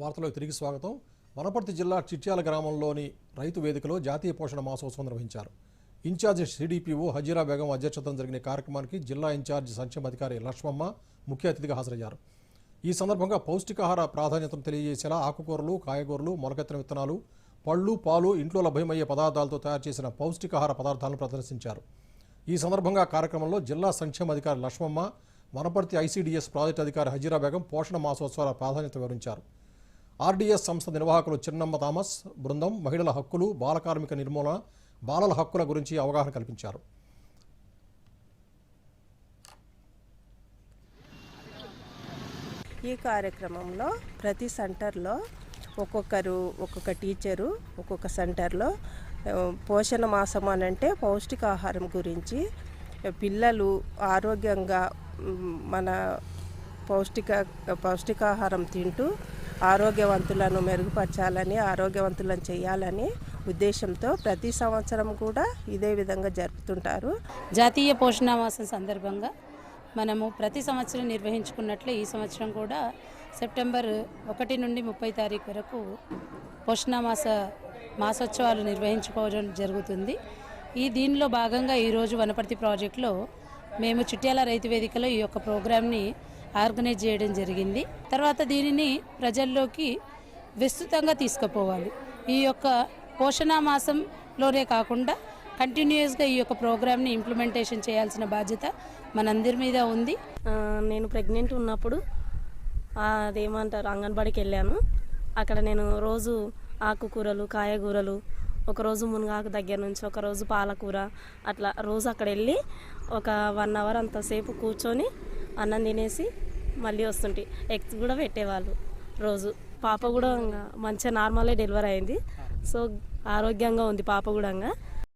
వార్తలకు తిరిగి స్వాగతం. వనపర్తి జిల్లా చిట్యాల గ్రామంలోని రైతు వేదికలో జాతీయ పోషణ మాసోత్సవం నిర్వహించారు. ఇన్ఛార్జి సిడిపిఓ హజీరా బేగం అధ్యక్షతన జరిగిన కార్యక్రమానికి జిల్లా ఇన్ఛార్జి సంక్షేమ అధికారి లక్ష్మమ్మ ముఖ్య అతిథిగా హాజరయ్యారు. ఈ సందర్భంగా పౌష్టికాహార ప్రాధాన్యతను తెలియజేసేలా ఆకుకూరలు కాయగూరలు మొలకెత్తిన విత్తనాలు పళ్ళు పాలు ఇంట్లో లభ్యమయ్యే పదార్థాలతో తయారు చేసిన పౌష్టికాహార పదార్థాలను ప్రదర్శించారు. ఈ సందర్భంగా కార్యక్రమంలో జిల్లా సంక్షేమ అధికారి లక్ష్మమ్మ వనపర్తి ఐసీడీఎస్ ప్రాజెక్టు అధికారి హజీరా బేగం పోషణ మాసోత్సవాల ప్రాధాన్యత వివరించారు. ఆర్డీఎస్ సంస్థ నిర్వాహకులు చిన్నమ్మ థామస్ బృందం మహిళల హక్కులు బాల కార్మిక నిర్మూలన బాలల హక్కుల గురించి అవగాహన కల్పించారు. ఈ కార్యక్రమంలో ప్రతి సెంటర్లో ఒక్కొక్కరు ఒక్కొక్క టీచరు ఒక్కొక్క సెంటర్లో పోషణ మాసం అని అంటే పౌష్టికాహారం గురించి పిల్లలు ఆరోగ్యంగా మన పౌష్టిక పౌష్టికాహారం తింటూ ఆరోగ్యవంతులను మెరుగుపరచాలని ఆరోగ్యవంతులను చేయాలని ఉద్దేశంతో ప్రతి సంవత్సరం కూడా ఇదే విధంగా జరుపుతుంటారు. జాతీయ పోషణ మాసం సందర్భంగా మనము ప్రతి సంవత్సరం నిర్వహించుకున్నట్లే ఈ సంవత్సరం కూడా సెప్టెంబర్ ఒకటి నుండి ముప్పై తారీఖు వరకు పోషణమాస మాసోత్సవాలు నిర్వహించుకోవడం జరుగుతుంది. ఈ దీనిలో భాగంగా ఈరోజు వనపర్తి ప్రాజెక్టులో మేము చిట్యాల రైతు వేదికలో ఈ యొక్క ప్రోగ్రామ్ని ఆర్గనైజ్ చేయడం జరిగింది. తర్వాత దీనిని ప్రజల్లోకి విస్తృతంగా తీసుకుపోవాలి. ఈ యొక్క పోషణ మాసంలోనే కాకుండా కంటిన్యూస్గా ఈ యొక్క ప్రోగ్రామ్ని ఇంప్లిమెంటేషన్ చేయాల్సిన బాధ్యత మనందరి మీద ఉంది. నేను ప్రెగ్నెంట్ ఉన్నప్పుడు అదేమంటారు అంగన్వాడికి వెళ్ళాను. అక్కడ నేను రోజు ఆకుకూరలు కాయగూరలు ఒకరోజు మునగాకు దగ్గర నుంచి ఒకరోజు పాలకూర అట్లా రోజు అక్కడ వెళ్ళి ఒక వన్ అవర్ అంతసేపు కూర్చొని అన్నం తినేసి మళ్ళీ వస్తుంటే ఎగ్స్ కూడా పెట్టేవాళ్ళు రోజు. పాప కూడా ఇంకా మంచిగా నార్మలే డెలివరీ అయింది. సో ఆరోగ్యంగా ఉంది పాప కూడా